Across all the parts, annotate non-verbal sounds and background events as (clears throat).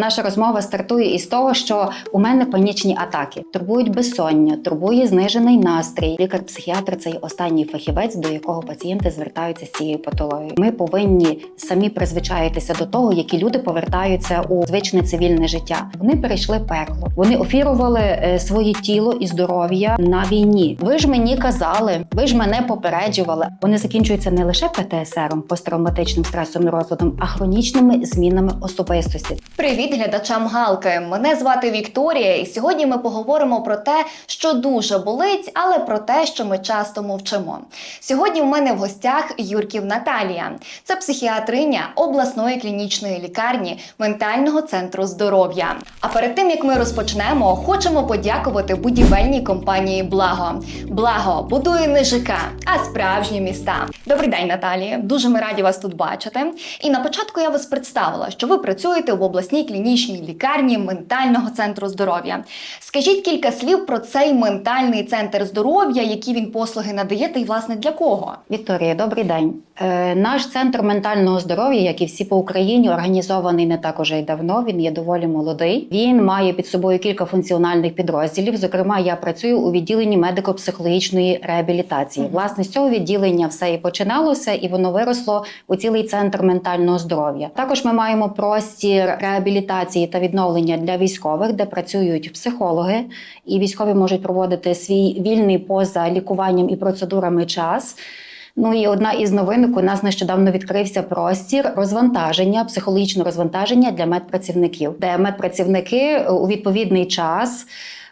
Наша розмова стартує із того, що у мене панічні атаки турбують безсоння, турбує знижений настрій. Лікар-психіатр це останній фахівець, до якого пацієнти звертаються з цією патологією. Ми повинні самі призвичаїтися до того, які люди повертаються у звичне цивільне життя. Вони перейшли пекло. Вони офірували е, своє тіло і здоров'я на війні. Ви ж мені казали, ви ж мене попереджували. Вони закінчуються не лише ПТСРом, посттравматичним стресом і розладом, а хронічними змінами особистості. Привіт глядачам Галки! Мене звати Вікторія, і сьогодні ми поговоримо про те, що дуже болить, але про те, що ми часто мовчимо. Сьогодні у мене в гостях Юрків Наталія. Це психіатриня обласної клінічної лікарні ментального центру здоров'я. А перед тим як ми розпочнемо, хочемо подякувати будівельній компанії Благо. Благо будує не ЖК, а справжні міста. Добрий день, Наталія. Дуже ми раді вас тут бачити. І на початку я вас представила, що ви працюєте в обласній клінічній лікарні ментального центру здоров'я. Скажіть кілька слів про цей ментальний центр здоров'я, які він послуги надає, та й власне для кого? Вікторія, добрий день. Е, наш центр ментального здоров'я, як і всі по Україні, організований не так уже й давно. Він є доволі молодий. Він має під собою кілька функціональних підрозділів. Зокрема, я працюю у відділенні медико-психологічної реабілітації. Мгм. Власне, з цього відділення все і починалося, і воно виросло у цілий центр ментального здоров'я. Також ми маємо простір реабілітації та відновлення для військових, де працюють психологи, і військові можуть проводити свій вільний поза лікуванням і процедурами час. Ну і одна із новинок у нас нещодавно відкрився простір розвантаження, психологічного розвантаження для медпрацівників, де медпрацівники у відповідний час.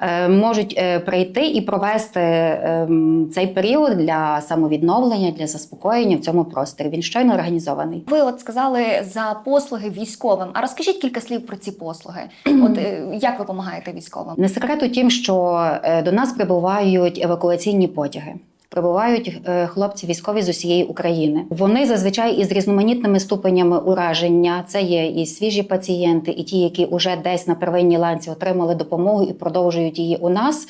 Е, Можуть е, прийти і провести ем, цей період для самовідновлення, для заспокоєння в цьому просторі. Він щойно організований. Ви от сказали за послуги військовим. А розкажіть кілька слів про ці послуги. (clears throat) От е, як ви допомагаєте військовим? Не секрет у тім, що до нас прибувають евакуаційні потяги. Прибувають е, хлопці військові з усієї України. Вони зазвичай із різноманітними ступенями ураження. Це є і свіжі пацієнти, і ті, які вже десь на первинній ланці отримали допомогу і продовжують її у нас.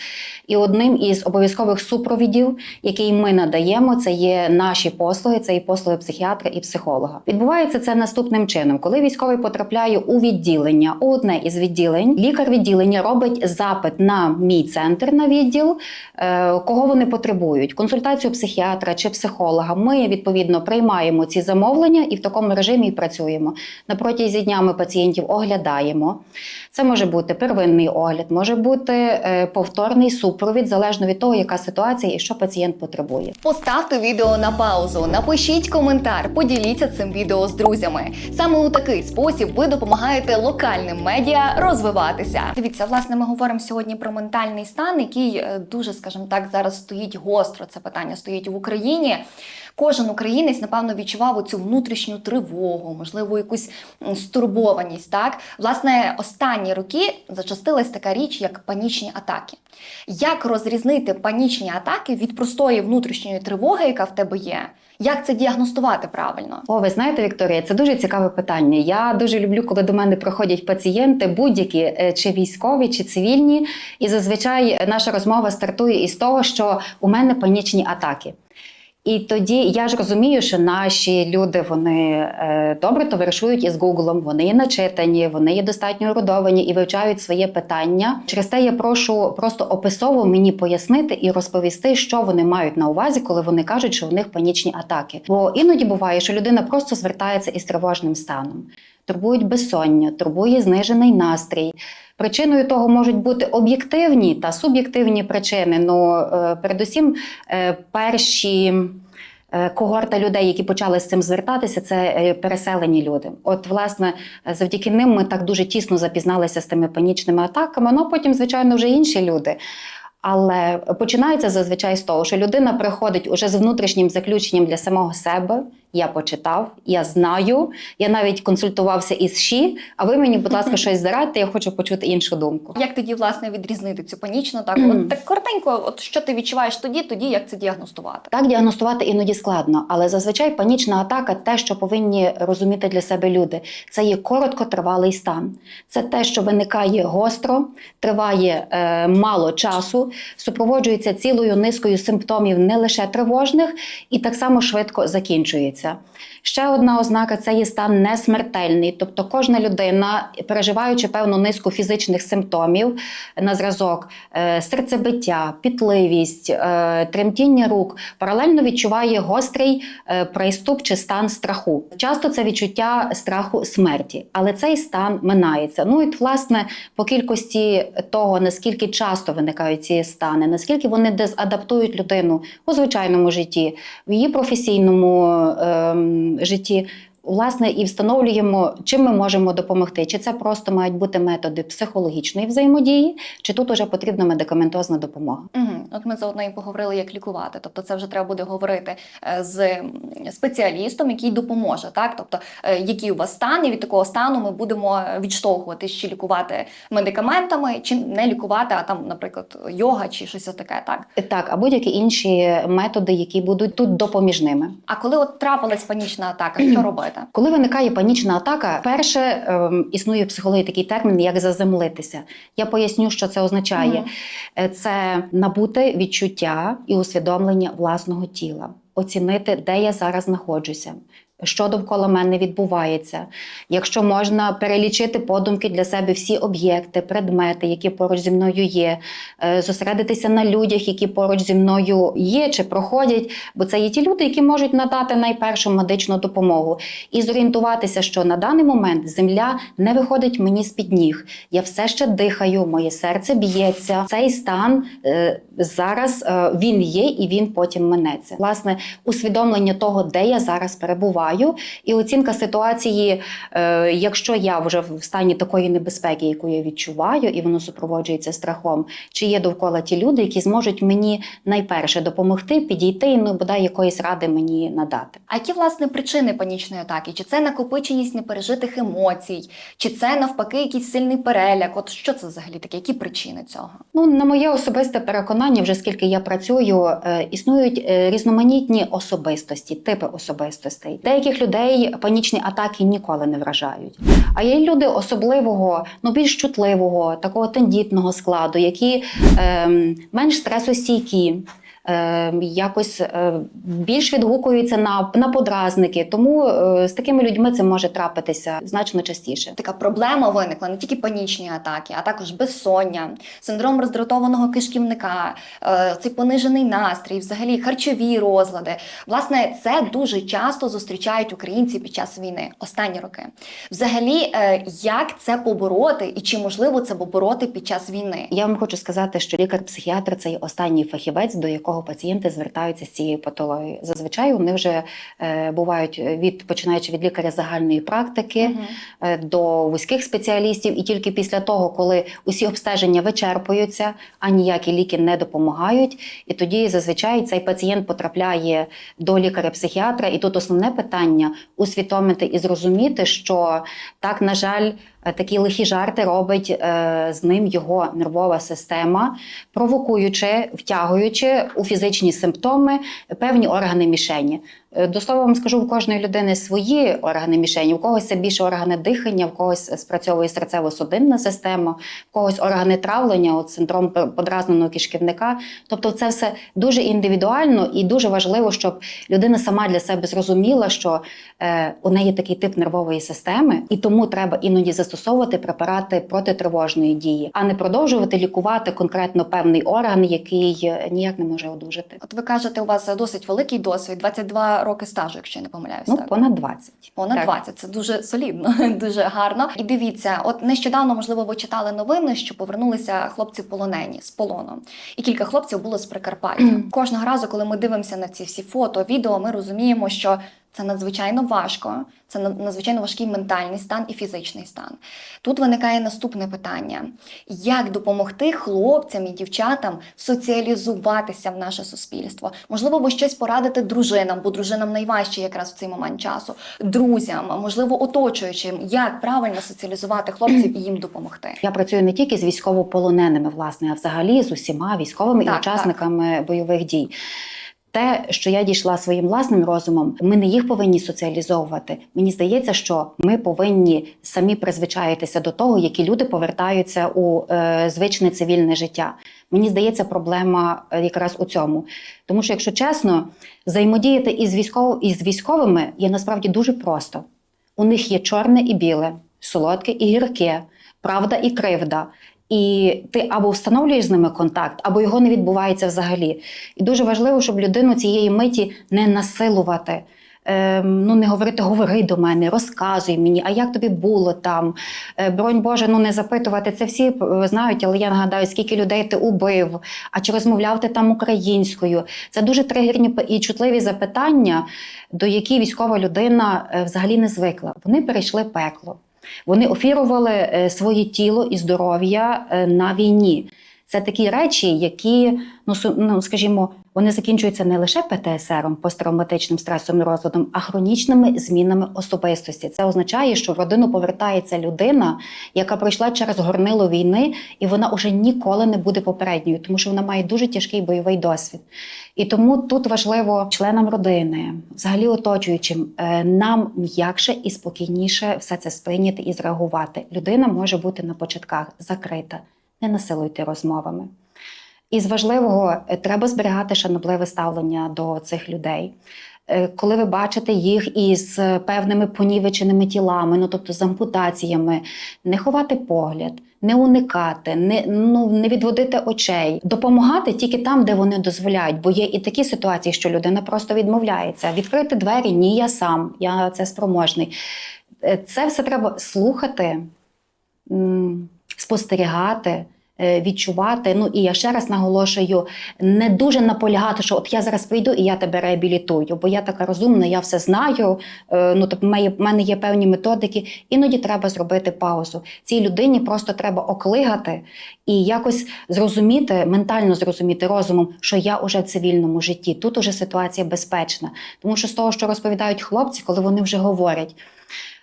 І одним із обов'язкових супровідів, який ми надаємо, це є наші послуги, це і послуги психіатра і психолога. Відбувається це наступним чином: коли військовий потрапляє у відділення, у одне із відділень, лікар відділення робить запит на мій центр на відділ, е, кого вони потребують. Консультацію психіатра чи психолога. Ми відповідно приймаємо ці замовлення і в такому режимі і працюємо. На протязі дня ми пацієнтів оглядаємо. Це може бути первинний огляд, може бути е, повторний супровід, залежно від того, яка ситуація і що пацієнт потребує. Поставте відео на паузу, напишіть коментар, поділіться цим відео з друзями. Саме у такий спосіб ви допомагаєте локальним медіа розвиватися. Дивіться, власне, ми говоримо сьогодні про ментальний стан, який е, дуже, скажімо так, зараз стоїть гостро. Це питання стоїть в Україні. Кожен українець, напевно, відчував оцю внутрішню тривогу, можливо, якусь стурбованість. Так, власне, останні роки зачастилась така річ, як панічні атаки. Як розрізнити панічні атаки від простої внутрішньої тривоги, яка в тебе є? Як це діагностувати правильно? О, ви знаєте, Вікторія, це дуже цікаве питання. Я дуже люблю, коли до мене приходять пацієнти, будь-які е, чи військові, чи цивільні. І зазвичай наша розмова стартує із того, що у мене панічні атаки. І тоді я ж розумію, що наші люди вони е, добре товаришують із Гуглом, вони є начитані, вони є достатньо ерудовані і вивчають своє питання. Через те я прошу просто описово мені пояснити і розповісти, що вони мають на увазі, коли вони кажуть, що в них панічні атаки. Бо іноді буває, що людина просто звертається із тривожним станом. Турбують безсоння, турбує знижений настрій. Причиною того можуть бути об'єктивні та суб'єктивні причини. Ну е, передусім, е, перші. е, Когорта людей, які почали з цим звертатися, це е, переселені люди. От, власне, завдяки ним ми так дуже тісно запізналися з тими панічними атаками. Ну а потім, звичайно, вже інші люди. Але починається зазвичай з того, що людина приходить уже з внутрішнім заключенням для самого себе. Я почитав, я знаю. Я навіть консультувався із ШІ. А ви мені, будь ласка, щось зарадьте, я хочу почути іншу думку. Як тоді власне відрізнити цю панічну? Мгм. От так коротенько, от що ти відчуваєш тоді, тоді як це діагностувати? Так діагностувати іноді складно, але зазвичай панічна атака те, що повинні розуміти для себе люди. Це є короткотривалий стан. Це те, що виникає гостро, триває е, мало часу, супроводжується цілою низкою симптомів не лише тривожних, і так само швидко закінчується. Міняється. Ще одна ознака це є стан несмертельний, тобто кожна людина, переживаючи певну низку фізичних симптомів на зразок е, серцебиття, пітливість, е, тремтіння рук, паралельно відчуває гострий е, приступ чи стан страху. Часто це відчуття страху смерті, але цей стан минається. Ну і власне по кількості того, наскільки часто виникають ці стани, наскільки вони дезадаптують людину у звичайному житті, в її професійному житті. Власне, і встановлюємо, чим ми можемо допомогти. Чи це просто мають бути методи психологічної взаємодії, чи тут уже потрібна медикаментозна допомога. Угу. От ми заодно і поговорили, як лікувати. Тобто, це вже треба буде говорити е, з спеціалістом, який допоможе. Так, тобто, е, який у вас стан, і від такого стану ми будемо відштовхуватись, чи лікувати медикаментами, чи не лікувати, а там, наприклад, йога чи щось таке. Так. Так, а будь-які інші методи, які будуть тут допоміжними. А коли от трапилась панічна атака, що робити? (clears throat) Коли виникає панічна атака, перше ем, існує в психології такий термін, як заземлитися. Я поясню, що це означає. Мгм. Е, Це набути відчуття і усвідомлення власного тіла, оцінити, де я зараз знаходжуся. Що довкола мене відбувається? Якщо можна перелічити подумки для себе всі об'єкти, предмети, які поруч зі мною є, е, зосередитися на людях, які поруч зі мною є чи проходять, бо це є ті люди, які можуть надати найпершу медичну допомогу, і зорієнтуватися, що на даний момент земля не виходить мені з під ніг. Я все ще дихаю, моє серце б'ється. Цей стан е, зараз е, він є і він потім минеться. Власне, усвідомлення того, де я зараз перебуваю, і оцінка ситуації, е, якщо я вже в стані такої небезпеки, яку я відчуваю, і воно супроводжується страхом, чи є довкола ті люди, які зможуть мені найперше допомогти, підійти і ну бодай якоїсь ради мені надати. А які власне причини панічної атаки? Чи це накопиченість непережитих емоцій, чи це навпаки якийсь сильний переляк? От що це взагалі таке? Які причини цього? Ну, на моє особисте переконання, вже скільки я працюю, е, існують е, різноманітні особистості, типи особистостей. Деяких людей панічні атаки ніколи не вражають. А є люди особливого, ну більш чутливого, такого тендітного складу, які ем, менш стресостійкі. Ем, Якось е, більш відгукуються на, на подразники, тому е, з такими людьми це може трапитися значно частіше. Така проблема виникла не тільки панічні атаки, а також безсоння, синдром роздратованого кишківника, е, цей понижений настрій, взагалі харчові розлади. Власне, це дуже часто зустрічають українці під час війни останні роки. Взагалі, як це побороти, і чи можливо це побороти під час війни? Я вам хочу сказати, що лікар-психіатр це останній фахівець, до якого пацієнти звертаються з цією патологією. Зазвичай вони вже е, бувають від починаючи від лікаря загальної практики е, до вузьких спеціалістів, і тільки після того, коли усі обстеження вичерпуються, а ніякі ліки не допомагають, і тоді зазвичай цей пацієнт потрапляє до лікаря-психіатра. І тут основне питання усвідомити і зрозуміти, що так, на жаль. Е, Такі лихі жарти робить е, з ним його нервова система, провокуючи, втягуючи у фізичні симптоми певні органи мішені. Е, До слова вам скажу, у кожної людини свої органи мішені. У когось це більше органи дихання, в когось спрацьовує серцево-судинна система, в когось органи травлення, от синдром подразненого кишківника. Тобто, це все дуже індивідуально і дуже важливо, щоб людина сама для себе зрозуміла, що е, у неї такий тип нервової системи, і тому треба іноді застосовувати препарати протитривожної дії, а не продовжувати лікувати конкретно певний орган, який е, ніяк не може одужати. От ви кажете, у вас досить великий досвід, 22 роки стажу, якщо я не помиляюсь. Ну, так? понад 20. Понад Так. 20. Це дуже солідно, (laughs) дуже гарно. І дивіться, от нещодавно, можливо, ви читали новини, що повернулися хлопці полонені з полону. І кілька хлопців було з Прикарпаття. Кожного разу, коли ми дивимося на ці всі фото, відео, ми розуміємо, що це надзвичайно важко, це на- надзвичайно важкий ментальний стан і фізичний стан. Тут виникає наступне питання: як допомогти хлопцям і дівчатам соціалізуватися в наше суспільство? Можливо, ви щось порадите дружинам, бо дружинам найважче якраз в цей момент часу, друзям, можливо, оточуючим, як правильно соціалізувати хлопців і їм допомогти. Я працюю не тільки з військовополоненими, власне, а взагалі з усіма військовими Так, і учасниками бойових дій. Те, що я дійшла своїм власним розумом, ми не їх повинні соціалізовувати. Мені здається, що ми повинні самі призвичаїтися до того, які люди повертаються у е, звичне цивільне життя. Мені здається, проблема е, якраз у цьому. Тому що, якщо чесно, взаємодіяти із, військов... із військовими є насправді дуже просто. У них є чорне і біле, солодке і гірке, правда і кривда. І ти або встановлюєш з ними контакт, або його не відбувається взагалі. І дуже важливо, щоб людину цієї миті не насилувати. Ем, ну, не говорити, говори до мене, розказуй мені, а як тобі було там. Е, бронь Боже, ну не запитувати. Це всі е, знають, але я нагадаю, скільки людей ти убив, а чи розмовляв ти там українською. Це дуже тригерні і чутливі запитання, до які військова людина е, взагалі не звикла. Вони перейшли пекло. Вони офірували е, своє тіло і здоров'я е, на війні. Це такі речі, які, ну, ну скажімо, вони закінчуються не лише ПТСР, посттравматичним стресовим розладом, а хронічними змінами особистості. Це означає, що в родину повертається людина, яка пройшла через горнило війни, і вона уже ніколи не буде попередньою, тому що вона має дуже тяжкий бойовий досвід. І тому тут важливо членам родини, взагалі оточуючим, е, нам м'якше і спокійніше все це сприйняти і зреагувати. Людина може бути на початках закрита, не насилуйте розмовами. І з важливого е, треба зберігати шанобливе ставлення до цих людей. Е, Коли ви бачите їх із е, певними понівеченими тілами, ну тобто з ампутаціями, не ховати погляд, не уникати, не, ну, не відводити очей, допомагати тільки там, де вони дозволяють. Бо є і такі ситуації, що людина просто відмовляється. Відкрити двері ні, я сам, я це спроможний. Це все треба слухати, спостерігати. е, Відчувати, ну і я ще раз наголошую, не дуже наполягати, що от я зараз прийду і я тебе реабілітую, бо я така розумна, я все знаю. е, Ну тобто, в мене- є певні методики. Іноді треба зробити паузу. Цій людині просто треба оклигати і якось зрозуміти, ментально зрозуміти розумом, що я уже в цивільному житті. Тут уже ситуація безпечна. Тому що з того, що розповідають хлопці, коли вони вже говорять.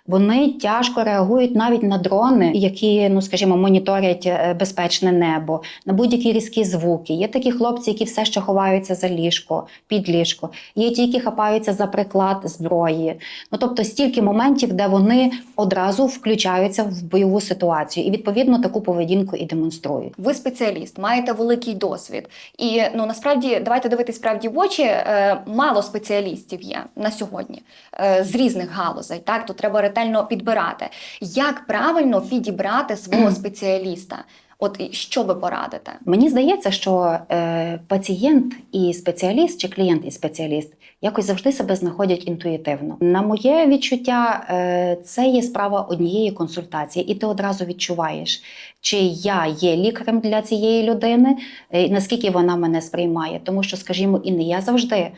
Вони тяжко реагують навіть на дрони, які, ну скажімо, моніторять е, безпечне небо, на будь-які різкі звуки. Є такі хлопці, які все ще ховаються за ліжко, під ліжко. Є ті, які хапаються за приклад зброї. Ну тобто стільки моментів, де вони одразу включаються в бойову ситуацію, і відповідно таку поведінку і демонструють. Ви спеціаліст, маєте великий досвід. І ну насправді давайте дивитись правді в очі. Е, мало спеціалістів є на сьогодні е, з різних галузей. Так, то треба ретельно підбирати. Як правильно підібрати свого спеціаліста? От що ви порадите? Мені здається, що е, пацієнт і спеціаліст, чи клієнт і спеціаліст якось завжди себе знаходять інтуїтивно. На моє відчуття, е, це є справа однієї консультації, і ти одразу відчуваєш, чи я є лікарем для цієї людини, е, і наскільки вона мене сприймає. Тому що, скажімо, і не я завжди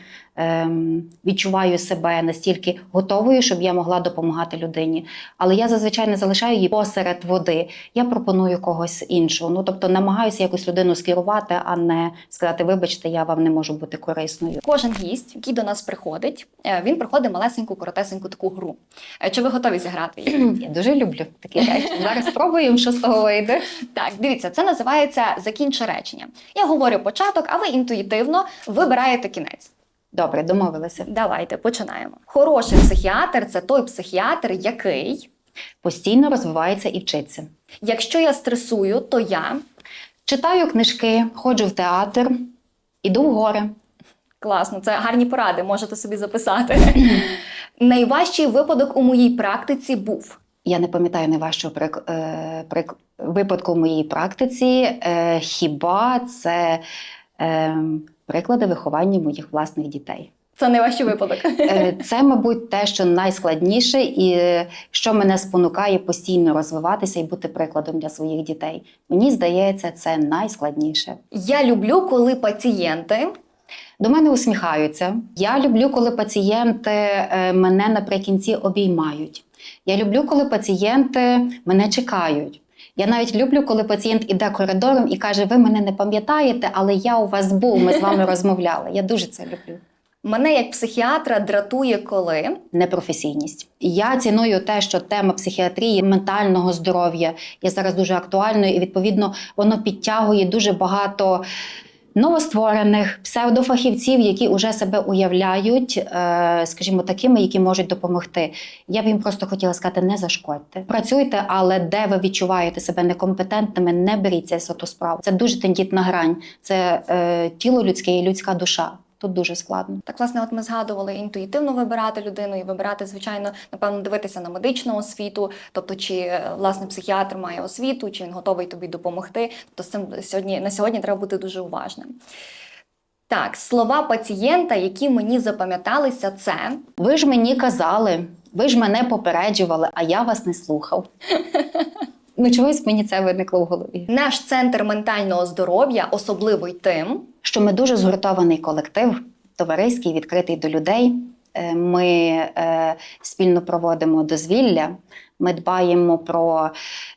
відчуваю себе настільки готовою, щоб я могла допомагати людині. Але я зазвичай не залишаю її посеред води. Я пропоную когось іншого. Ну тобто намагаюся якусь людину скерувати, а не сказати, вибачте, я вам не можу бути корисною. Кожен гість, який до нас приходить, е, він проходить малесеньку, коротесеньку таку гру. Е, Чи ви готові зіграти її? (clears throat) Я дуже люблю такі (laughs) речі. Зараз спробуємо, що з того вийде. Так, дивіться, це називається закінчи речення. Я говорю початок, а ви інтуїтивно вибираєте кінець. Добре, домовилися. Давайте починаємо. Хороший психіатр це той психіатр, який, Постійно розвивається і вчиться. якщо я стресую, то я Читаю книжки, ходжу в театр, іду в гори. класно, це гарні поради, можете собі записати. Найважчий випадок у моїй практиці був. Я не пам'ятаю найважчого прик, е, прик, випадку в моїй практиці. Е, хіба це е, приклади виховання моїх власних дітей? Це найважчий випадок. Е, Це, мабуть, те, що найскладніше, і е, що мене спонукає постійно розвиватися і бути прикладом для своїх дітей. Мені здається, це найскладніше. Я люблю, коли пацієнти До мене усміхаються. Я люблю, коли пацієнти е, мене наприкінці обіймають. Я люблю, коли пацієнти мене чекають. Я навіть люблю, коли пацієнт іде коридором і каже: Ви мене не пам'ятаєте, але я у вас був, ми з вами розмовляли. Я дуже це люблю. мене як психіатра дратує, коли Непрофесійність. Я ціную те, що тема психіатрії, ментального здоров'я є зараз дуже актуальною, і відповідно воно підтягує дуже багато новостворених псевдофахівців, які вже себе уявляють, е, скажімо, такими, які можуть допомогти. Я б їм просто хотіла сказати: не зашкодьте. Працюйте, але де ви відчуваєте себе некомпетентними, не беріться справу. Це дуже тендітна грань. Це е, тіло людське і людська душа. Тут дуже складно. Так, власне, от ми згадували інтуїтивно вибирати людину і вибирати, звичайно, напевно, дивитися на медичну освіту, тобто, чи е, власне психіатр має освіту, чи він готовий тобі допомогти. Тобто, з цим сьогодні на сьогодні треба бути дуже уважним. Так, слова пацієнта, які мені запам'яталися, це Ви ж мені казали, ви ж мене попереджували, а я вас не слухав. (laughs) Ну, чогось мені це виникло в голові. наш центр ментального здоров'я, особливий тим, Що ми дуже згуртований колектив, товариський, відкритий до людей. Е, Ми е, спільно проводимо дозвілля. Ми дбаємо про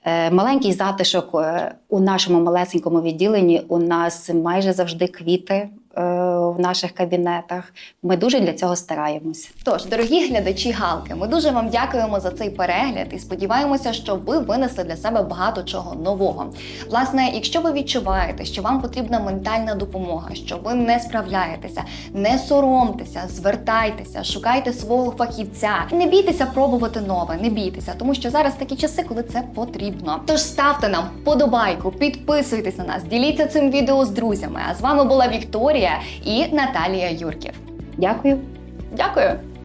е, маленький затишок у нашому малесенькому відділенні. У нас майже завжди квіти в наших кабінетах. Ми дуже для цього стараємось. Тож, дорогі глядачі Галки, ми дуже вам дякуємо за цей перегляд і сподіваємося, що ви винесли для себе багато чого нового. Власне, якщо ви відчуваєте, що вам потрібна ментальна допомога, що ви не справляєтеся, не соромтеся, звертайтеся, шукайте свого фахівця. Не бійтеся пробувати нове, не бійтеся, тому що зараз такі часи, коли це потрібно. Тож ставте нам вподобайку, підписуйтесь на нас, діліться цим відео з друзями. А з вами була Вікторія і Наталія Юрків. Дякую. Дякую!